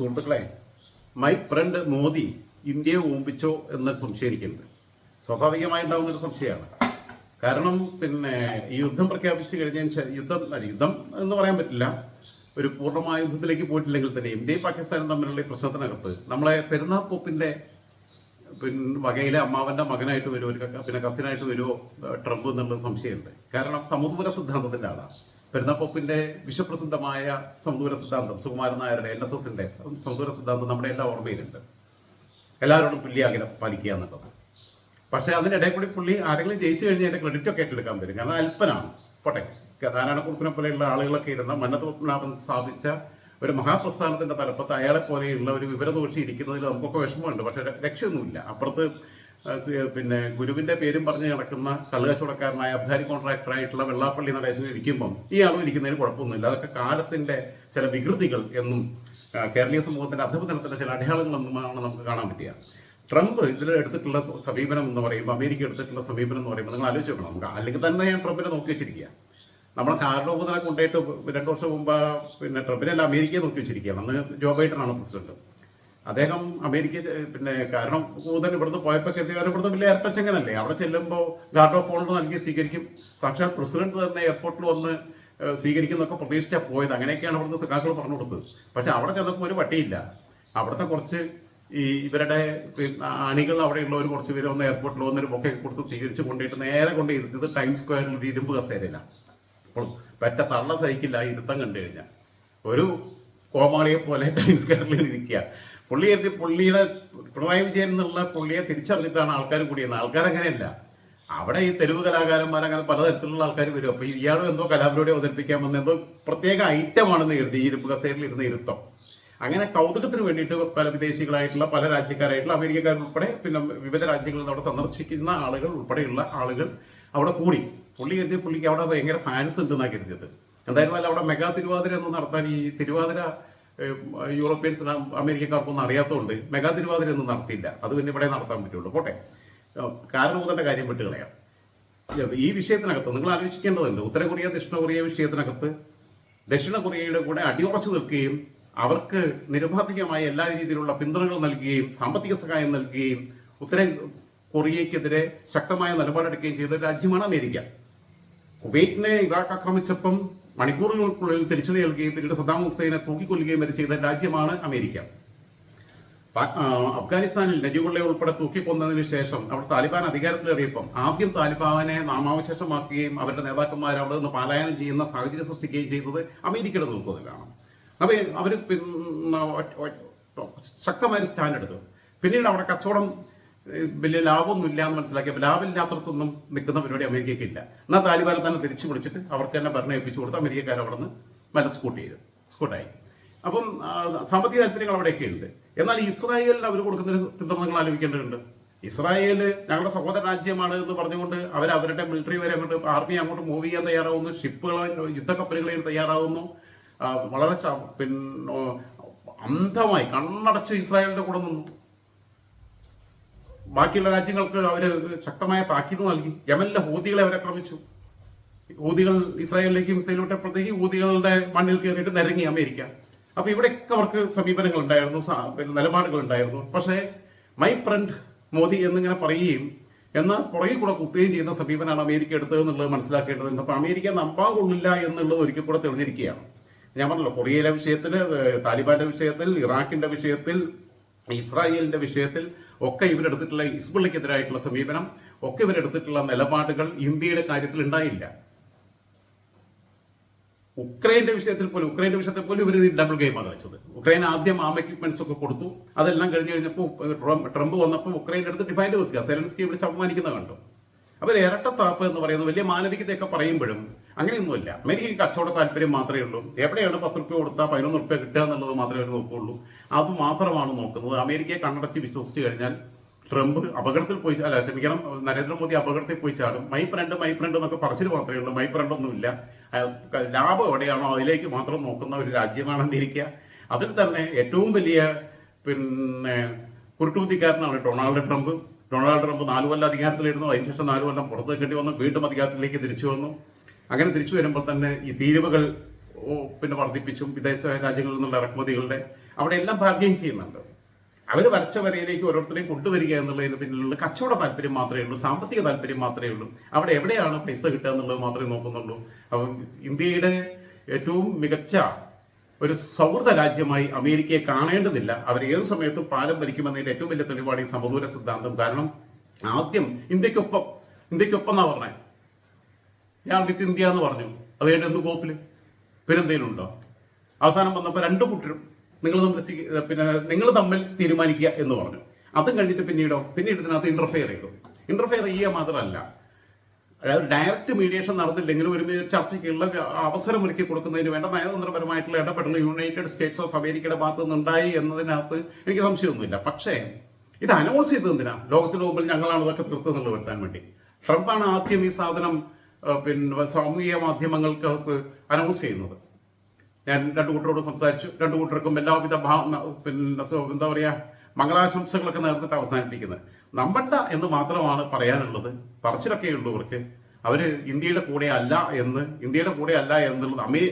സുഹൃത്തുക്കളെ my friend Modi ഇന്ത്യയെ ഓമ്പിച്ചോ എന്ന് സംശയിക്കുന്നത് സ്വാഭാവികമായി ഉണ്ടാകുന്ന ഒരു സംശയമാണ്. കാരണം പിന്നെ ഈ യുദ്ധം പ്രഖ്യാപിച്ചു കഴിഞ്ഞ യുദ്ധം യുദ്ധം എന്ന് പറയാൻ പറ്റില്ല. ഒരു പൂർണമായ യുദ്ധത്തിലേക്ക് പോയിട്ടില്ലെങ്കിൽ തന്നെ ഇന്ത്യയും പാകിസ്ഥാനും തമ്മിലുള്ള പ്രശ്നത്തിനകത്ത് നമ്മളെ പെരുന്നാൾ പോപ്പിന്റെ പിന്നെ വകയിലെ അമ്മാവന്റെ മകനായിട്ട് വരുമോ പിന്നെ കസിനായിട്ട് വരുമോ ട്രംപ് എന്നുള്ള സംശയമുണ്ട്. കാരണം സമൂഹപുര സിദ്ധാന്തത്തിന്റെ ആളാണ്. പെരുന്നാപ്പൊപ്പിന്റെ വിശ്വപ്രസിദ്ധമായ സമുദൂര സിദ്ധാന്തം സുകുമാരൻ നായരുടെ എൻ എസ് എസിന്റെ സമുദൂര സിദ്ധാന്തം നമ്മുടെ എല്ലാ ഓർമ്മയിലുണ്ട്. എല്ലാവരോടും അകലം പാലിക്കുക എന്നുള്ളത്. പക്ഷേ അതിനിടയിൽ കൂടി പുള്ളി ആരെങ്കിലും ജയിച്ചു കഴിഞ്ഞാൽ അതിന്റെ ക്രെഡിറ്റ് ഒക്കെ ഏറ്റെടുക്കാൻ വരും. കാരണം അല്പനാണ്. പോട്ടെ. നാരായണക്കുറുപ്പിനെ പോലെയുള്ള ആളുകളൊക്കെ ഇരുന്ന മന്നത്പത്മനാഭൻ സ്ഥാപിച്ച ഒരു മഹാപ്രസ്ഥാനത്തിന്റെ തലപ്പത്ത് അയാളെ പോലെയുള്ള ഒരു വിവരദോഷി ഇരിക്കുന്നതിൽ നമുക്കൊക്കെ വിഷമമുണ്ട്. പക്ഷെ രക്ഷയൊന്നുമില്ല. അപ്പുറത്ത് പിന്നെ ഗുരുവിന്റെ പേരും പറഞ്ഞ് നടക്കുന്ന കള്ളുകച്ചവടക്കാരനായ അബ്ദാരി കോൺട്രാക്ടറായിട്ടുള്ള വെള്ളാപ്പള്ളി നടേശൻ ഇരിക്കുമ്പം ഈ ആളും ഇരിക്കുന്നതിന് കുഴപ്പമൊന്നുമില്ല. അതൊക്കെ കാലത്തിന്റെ ചില വികൃതികൾ എന്നും കേരളീയ സമൂഹത്തിന്റെ അധപതനത്തിന്റെ ചില അടയാളങ്ങളെന്നുമാണ് നമുക്ക് കാണാൻ പറ്റുക. ട്രംപ് ഇതിൽ എടുത്തിട്ടുള്ള സമീപനം എന്ന് പറയുമ്പോൾ അമേരിക്ക എടുത്തിട്ടുള്ള സമീപനം എന്ന് പറയുമ്പോൾ നിങ്ങൾ ആലോചിച്ച് നോക്കണം. നമുക്ക് അല്ലെങ്കിൽ തന്നെ ഞാൻ ട്രംപിനെ നോക്കി വെച്ചിരിക്കുക. നമ്മളെ കാരണോപതനെ കൊണ്ടുപോയിട്ട് രണ്ട് വർഷം മുമ്പ് പിന്നെ ട്രംപിനെ അല്ല അമേരിക്കയെ നോക്കി വെച്ചിരിക്കുകയാണ്. അന്ന് ജോ ബൈഡനാണ് പ്രസിഡന്റ്. അദ്ദേഹം അമേരിക്ക പിന്നെ കാരണം കൂടുതൽ ഇവിടുന്ന് പോയപ്പോൾ കാരണം ഇവിടുന്ന് വലിയ ഇരട്ടച്ചങ്ങനല്ലേ അവിടെ ചെല്ലുമ്പോൾ ഗാർഡ് ഓഫ് ഓണർ നൽകി സ്വീകരിക്കും. സാക്ഷാൽ പ്രസിഡന്റ് തന്നെ എയർപോർട്ടിൽ വന്ന് സ്വീകരിക്കുന്നൊക്കെ പ്രതീക്ഷിച്ചാൽ പോയത്. അങ്ങനെയൊക്കെയാണ് ഇവിടുത്തെ സഖാക്കൾ പറഞ്ഞു കൊടുത്തത്. പക്ഷെ അവിടെ ചെന്നപ്പോൾ ഒരു പട്ടിയില്ല. അവിടുത്തെ കുറച്ച് ഈ ഇവരുടെ അണികൾ അവിടെയുള്ളവർ കുറച്ച് പേര് ഒന്ന് എയർപോർട്ടിൽ വന്നൊരു ബൊക്കെ കൊടുത്ത് സ്വീകരിച്ച് കൊണ്ടുപോയിട്ട് നേരെ കൊണ്ട് ഇരുത്തിയത് ടൈം സ്ക്വയറിൽ ഇരുമ്പ് കസേരയില്ല അപ്പോൾ പറ്റ തള്ള സഹിക്കില്ല ഇരുത്തം കണ്ടു കഴിഞ്ഞാൽ. ഒരു കോമാളിയെ പോലെ ടൈംസ് സ്ക്വയറിൽ ഇരിക്കുക. പുള്ളി എത്തി പുള്ളിയുടെ പിണറായി വിജയൻ എന്നുള്ള പുള്ളിയെ തിരിച്ചറിഞ്ഞിട്ടാണ് ആൾക്കാർ കൂടിയത് ആൾക്കാർ അങ്ങനെയല്ല അവിടെ ഈ തെരുവ് കലാകാരന്മാർ അങ്ങനെ പലതരത്തിലുള്ള ആൾക്കാർ വരും. അപ്പോൾ ഇയാളും എന്തോ കലാപരിപാടി അവതരിപ്പിക്കാൻ വന്ന എന്തോ പ്രത്യേക ഐറ്റമാണെന്ന് കരുതി ഈ ഇരുമ്പ് കസേരയിൽ ഇരുന്ന ഇരുത്തം. അങ്ങനെ കൗതുകത്തിന് വേണ്ടിയിട്ട് പല വിദേശികളായിട്ടുള്ള പല രാജ്യക്കാരായിട്ടുള്ള അമേരിക്കക്കാർ ഉൾപ്പെടെ പിന്നെ വിവിധ രാജ്യങ്ങളിൽ അവിടെ സന്ദർശിക്കുന്ന ആളുകൾ ഉൾപ്പെടെയുള്ള ആളുകൾ അവിടെ കൂടി. പുള്ളി കരുതി പുള്ളിക്ക് അവിടെ ഭയങ്കര ഫാൻസ് ഉണ്ടെന്നാണ് കരുതിയത്. എന്തായിരുന്നാലും അവിടെ മെഗാ തിരുവാതിര എന്ന് നടത്താൻ ഈ തിരുവാതിര യൂറോപ്യൻസ് അമേരിക്കക്കാർക്കൊന്നും അറിയാത്തതുകൊണ്ട് മെഗാ തിരുവാതിര ഒന്നും നടത്തിയില്ല. അത് പിന്നെ ഇവിടെ നടത്താൻ പറ്റുള്ളൂ. പോട്ടെ. കാരണം കാരണഭൂതന്റെ കാര്യം വിട്ട് കളയാം. ഈ വിഷയത്തിനകത്ത് നിങ്ങൾ ആലോചിക്കേണ്ടതുണ്ട്. ഉത്തര കൊറിയ ദക്ഷിണ കൊറിയ വിഷയത്തിനകത്ത് ദക്ഷിണ കൊറിയയുടെ കൂടെ അടിയുറച്ചു നിൽക്കുകയും അവർക്ക് നിരുപാധികമായ എല്ലാ രീതിയിലുള്ള പിന്തുണകൾ നൽകുകയും സാമ്പത്തിക സഹായം നൽകുകയും ഉത്തര കൊറിയയ്ക്കെതിരെ ശക്തമായ നിലപാടെടുക്കുകയും ചെയ്ത രാജ്യമാണ് അമേരിക്ക. കുവൈറ്റിനെ ഇറാഖ് ആക്രമിച്ചപ്പം മണിക്കൂറുകൾക്കുള്ളിൽ തിരിച്ചു നൽകുകയും പിന്നീട് സദ്ദാം ഹുസൈനെ തൂക്കിക്കൊല്ലുകയും വരെ ചെയ്ത രാജ്യമാണ് അമേരിക്ക. അഫ്ഗാനിസ്ഥാനിൽ നജീബുള്ള ഉൾപ്പെടെ തൂക്കിക്കൊന്നതിന് ശേഷം അവിടെ താലിബാൻ അധികാരത്തിലേറിയപ്പം ആദ്യം താലിബാനെ നാമാവശേഷമാക്കുകയും അവരുടെ നേതാക്കന്മാർ അവിടെ നിന്ന് പാലായനം ചെയ്യുന്ന സാഹചര്യം സൃഷ്ടിക്കുകയും ചെയ്തത് അമേരിക്കയുടെ നേതൃത്വത്തിലാണ് അപ്പോൾ അവർ ശക്തമായ സ്റ്റാൻഡ് എടുത്തു പിന്നീട് അവിടെ കച്ചവടം വലിയ ലാഭമൊന്നുമില്ല എന്ന് മനസ്സിലാക്കിയപ്പോൾ ലാഭമില്ലാത്തടത്തൊന്നും നിൽക്കുന്ന പരിപാടി അമേരിക്കയ്ക്ക് ഇല്ല. എന്നാൽ താലിബാനെ തന്നെ തിരിച്ചു പിടിച്ചിട്ട് അവർക്ക് തന്നെ ഭരണം ഏൽപ്പിച്ചു കൊടുത്ത് അമേരിക്കക്കാർ അവിടെ നിന്ന് നല്ല സ്കൂട്ട് ചെയ്ത്. സ്കൂട്ടായി അപ്പം സാമ്പത്തിക താല്പര്യങ്ങൾ അവിടെയൊക്കെ ഉണ്ട്. എന്നാൽ ഇസ്രായേലിൽ അവർ കൊടുക്കുന്ന പിന്തുണകൾ ആലോചിക്കേണ്ടതുണ്ട്. ഇസ്രായേൽ ഞങ്ങളുടെ സഹോദര രാജ്യമാണ് എന്ന് പറഞ്ഞുകൊണ്ട് അവർ അവരുടെ മിലിറ്ററി വരെ അങ്ങോട്ട് ആർമി അങ്ങോട്ട് മൂവ് ചെയ്യാൻ തയ്യാറാവുന്നു. ഷിപ്പുകൾ യുദ്ധക്കപ്പലുകളിൽ തയ്യാറാവുന്നു. വളരെ പിന്നെ അന്ധമായി കണ്ണടച്ച് ഇസ്രായേലിന്റെ കൂടെ നിന്നു. ബാക്കിയുള്ള രാജ്യങ്ങൾക്ക് അവർ ശക്തമായ താക്കീത് നൽകി. യമനിലെ ഹൂതികളെ അവരെ ആക്രമിച്ചു. ഊതികൾ ഇസ്രായേലിലേക്ക് മിസൈൽ വിട്ടപ്പോഴത്തേക്ക് ഊതികളുടെ മണ്ണിൽ കയറിയിട്ട് നിരങ്ങി അമേരിക്ക. അപ്പോൾ ഇവിടെയൊക്കെ അവർക്ക് സമീപനങ്ങൾ ഉണ്ടായിരുന്നു നിലപാടുകൾ ഉണ്ടായിരുന്നു. പക്ഷേ മൈ ഫ്രണ്ട് മോദി എന്നിങ്ങനെ പറയുകയും എന്ന് പുറകിൽ കൂടെ കുത്തുകയും ചെയ്യുന്ന സമീപനമാണ് അമേരിക്ക എടുത്തത് എന്നുള്ളത് മനസ്സിലാക്കേണ്ടതുണ്ട്. അപ്പൊ അമേരിക്ക നമ്പാൻ കൊള്ളില്ല എന്നുള്ളത് ഒരിക്കൽ കൂടെ തെളിഞ്ഞിരിക്കുകയാണ്. ഞാൻ പറഞ്ഞല്ലോ കൊറിയയിലെ വിഷയത്തിൽ താലിബാന്റെ വിഷയത്തിൽ ഇറാഖിന്റെ വിഷയത്തിൽ ഇസ്രായേലിന്റെ വിഷയത്തിൽ ഒക്കെ ഇവരെടുത്തിട്ടുള്ള ഹിസ്ബുള്ളിക്കെതിരായിട്ടുള്ള സമീപനം ഒക്കെ ഇവരെടുത്തിട്ടുള്ള നിലപാടുകൾ ഇന്ത്യയുടെ കാര്യത്തിൽ ഉണ്ടായില്ല. ഉക്രൈന്റെ വിഷയത്തിൽ പോലും ഉക്രൈന്റെ വിഷയത്തിൽ പോലും ഇവർ ഡബിൾ ഗെയിമാണ് കളിച്ചത്. ഉക്രൈൻ ആദ്യം ആം എക്യുപ്മെന്റ്സ് ഒക്കെ കൊടുത്തു. അതെല്ലാം കഴിഞ്ഞ് കഴിഞ്ഞപ്പോൾ ട്രംപ് വന്നപ്പോൾ ഉക്രൈന്റെ അടുത്ത് ഡിഫൈൻഡ് വെക്കുക. സെലൻസ്കി വിളിച്ച് അപമാനിക്കുന്നത് കണ്ടു. അവർ ഇരട്ടത്താപ്പ് എന്ന് പറയുന്നത് വലിയ മാനവികതയൊക്കെ പറയുമ്പോഴും അങ്ങനെയൊന്നുമില്ല. അമേരിക്കയ്ക്ക് കച്ചവട താല്പര്യം മാത്രമേ ഉള്ളൂ. എവിടെയാണ് പത്ത് റുപ്യ കൊടുത്താൽ പതിനൊന്ന് റുപ്യ കിട്ടുക എന്നുള്ളത് മാത്രമേ അവർ നോക്കുള്ളൂ. അത് മാത്രമാണ് നോക്കുന്നത്. അമേരിക്കയെ കണ്ണടച്ച് വിശ്വസിച്ച് കഴിഞ്ഞാൽ ട്രംപ് അപകടത്തിൽ പോയി അല്ല ക്ഷമിക്കണം നരേന്ദ്രമോദി അപകടത്തിൽ പോയി ചാടും. മൈ ഫ്രണ്ട് മൈ ഫ്രണ്ട് എന്നൊക്കെ പറച്ചിൽ മാത്രമേ ഉള്ളൂ. മൈ ഫ്രണ്ട് ഒന്നുമില്ല. ലാഭം എവിടെയാണോ അതിലേക്ക് മാത്രം നോക്കുന്ന ഒരു രാജ്യമാണ് അമേരിക്ക അതിൽ തന്നെ ഏറ്റവും വലിയ പിന്നെ കുരുട്ടുബുദ്ധിക്കാരനാണ് ഡൊണാൾഡ് ട്രംപ്. ഡൊണാൾഡ് ട്രംപ് നാലു കൊല്ലം അധികാരത്തിലിരുന്നു. അതിനുശേഷം നാലു കൊല്ലം പുറത്ത് നിൽക്കേണ്ടി വന്നു. വീണ്ടും അധികാരത്തിലേക്ക് തിരിച്ചു വന്നു. അങ്ങനെ തിരിച്ചു വരുമ്പോൾ തന്നെ ഈ തീരുവകൾ പിന്നെ വർദ്ധിപ്പിച്ചും വിദേശ രാജ്യങ്ങളിൽ നിന്നുള്ള ഇറക്കുമതികളുടെ അവിടെ എല്ലാം ഭാഗ്യം ചെയ്യുന്നുണ്ട്. അവർ വരച്ച വരയിലേക്ക് ഓരോരുത്തരെയും കൊണ്ടുവരിക എന്നുള്ളതിന് പിന്നിലുള്ള കച്ചവട താല്പര്യം മാത്രമേ ഉള്ളൂ സാമ്പത്തിക താല്പര്യം മാത്രമേ ഉള്ളൂ. അവിടെ എവിടെയാണ് പൈസ കിട്ടുക എന്നുള്ളത് മാത്രമേ നോക്കുന്നുള്ളൂ. അപ്പം ഇന്ത്യയുടെ ഏറ്റവും മികച്ച ഒരു സൗഹൃദ രാജ്യമായി അമേരിക്കയെ കാണേണ്ടതില്ല. അവർ ഏത് സമയത്തും പാലം ഭരിക്കുമെന്നതിന്റെ ഏറ്റവും വലിയ തെളിവാണ് ഈ സമദൂര സിദ്ധാന്തം. കാരണം ആദ്യം ഇന്ത്യക്കൊപ്പം ഇന്ത്യക്കൊപ്പം എന്നാ പറഞ്ഞേ. ഞാൻ വിത്ത് ഇന്ത്യ എന്ന് പറഞ്ഞു. അത് എന്റെ എന്ത് പിന്നെന്തേലും ഉണ്ടോ അവസാനം വന്നപ്പോൾ രണ്ട് കൂട്ടരും നിങ്ങൾ തമ്മിൽ പിന്നെ നിങ്ങൾ തമ്മിൽ തീരുമാനിക്കുക എന്ന് പറഞ്ഞു. അതും കഴിഞ്ഞിട്ട് പിന്നീടോ പിന്നീട് ഇതിനകത്ത് ഇന്റർഫെയർ ചെയ്തു. ഇന്റർഫെയർ ചെയ്യുക മാത്രമല്ല അതായത് ഡയറക്റ്റ് മീഡിയേഷൻ നടത്തില്ലെങ്കിലും ഒരു ചർച്ചയ്ക്കുള്ള അവസരം ഒരുക്കി കൊടുക്കുന്നതിന് വേണ്ട നയതന്ത്രപരമായിട്ടുള്ള ഇടപെടൽ യുണൈറ്റഡ് സ്റ്റേറ്റ്സ് ഓഫ് അമേരിക്കയുടെ ഭാഗത്തു നിന്നുണ്ടായി എന്നതിനകത്ത് എനിക്ക് സംശയമൊന്നുമില്ല. പക്ഷേ ഇത് അനൗൺസ് ചെയ്തത് എന്തിനാ? ലോകത്തിന് മുമ്പിൽ ഞങ്ങളാണ് ഇതൊക്കെ തീർത്തുന്നുള്ളത് വരുത്താൻ വേണ്ടി. ട്രംപാണ് ആദ്യം ഈ സാധനം പിന്നെ സാമൂഹിക മാധ്യമങ്ങൾക്കകത്ത് അനൗൺസ് ചെയ്യുന്നത്. ഞാൻ രണ്ടു കൂട്ടരോട് സംസാരിച്ചു. രണ്ടു കൂട്ടർക്കും എല്ലാവിധ പിന്നെ എന്താ പറയാ മംഗളാശംസകളൊക്കെ നേർന്നിട്ട് അവസാനിപ്പിക്കുന്നത്. നമ്മണ്ട എന്ന് മാത്രമാണ് പറയാനുള്ളത്. പറച്ചിലൊക്കെ ഉള്ളവർക്ക് അവർ ഇന്ത്യയുടെ കൂടെ അല്ല എന്ന് ഇന്ത്യയുടെ കൂടെ അല്ല എന്നുള്ളത് അമേ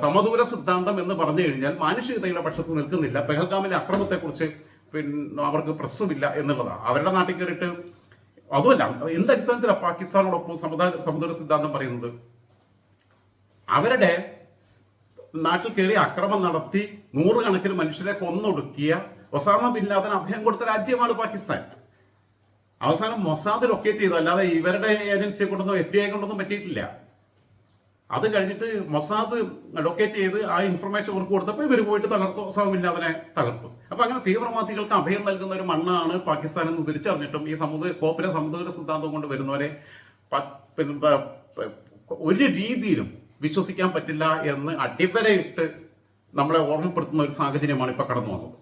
സമദൂര സിദ്ധാന്തം എന്ന് പറഞ്ഞു കഴിഞ്ഞാൽ മാനുഷികതയുടെ പക്ഷത്ത് നിൽക്കുന്നില്ല. പെഹൽഗാമിലെ അക്രമത്തെക്കുറിച്ച് പിന്നെ അവർക്ക് പ്രശ്നമില്ല എന്നുള്ളതാണ്. അവരുടെ നാട്ടിൽ കയറിയിട്ട് അതുമല്ല എന്ത് അടിസ്ഥാനത്തിലാണ് പാകിസ്ഥാനോടൊപ്പം സമുദായ സമുദ്ര സിദ്ധാന്തം പറയുന്നത്? അവരുടെ നാട്ടിൽ കയറി അക്രമം നടത്തി നൂറുകണക്കിന് മനുഷ്യരെ കൊന്നൊടുക്കിയ ഒസാമ ബിൻ ലാദൻ അഭയം കൊടുത്ത രാജ്യമാണ് പാകിസ്ഥാൻ. അവസാനം മൊസാദ് ലൊക്കേറ്റ് ചെയ്തു. അല്ലാതെ ഇവരുടെ ഏജൻസിയെ കൊണ്ടൊന്നും എഫ് ബി ഐ കൊണ്ടൊന്നും പറ്റിയിട്ടില്ല. അത് കഴിഞ്ഞിട്ട് മൊസാദ് ലൊക്കേറ്റ് ചെയ്ത് ആ ഇൻഫർമേഷൻ അവർക്ക് കൊടുത്തപ്പോൾ ഇവർ പോയിട്ട് തകർത്തു? സൗമില്ലാതെ തകർത്തു. അപ്പൊ അങ്ങനെ തീവ്രവാദികൾക്ക് അഭയം നൽകുന്ന ഒരു മണ്ണാണ് പാകിസ്ഥാൻ എന്ന് തിരിച്ചറിഞ്ഞിട്ടും ഈ സമുദ്ര കോപ്പര സമുദ്ര സിദ്ധാന്തം കൊണ്ട് വരുന്നവരെ ഒരു രീതിയിലും വിശ്വസിക്കാൻ പറ്റില്ല എന്ന് അടിവരയിട്ട് നമ്മളെ ഓർമ്മപ്പെടുത്തുന്ന ഒരു സാഹചര്യമാണ് ഇപ്പൊ കടന്നു വന്നത്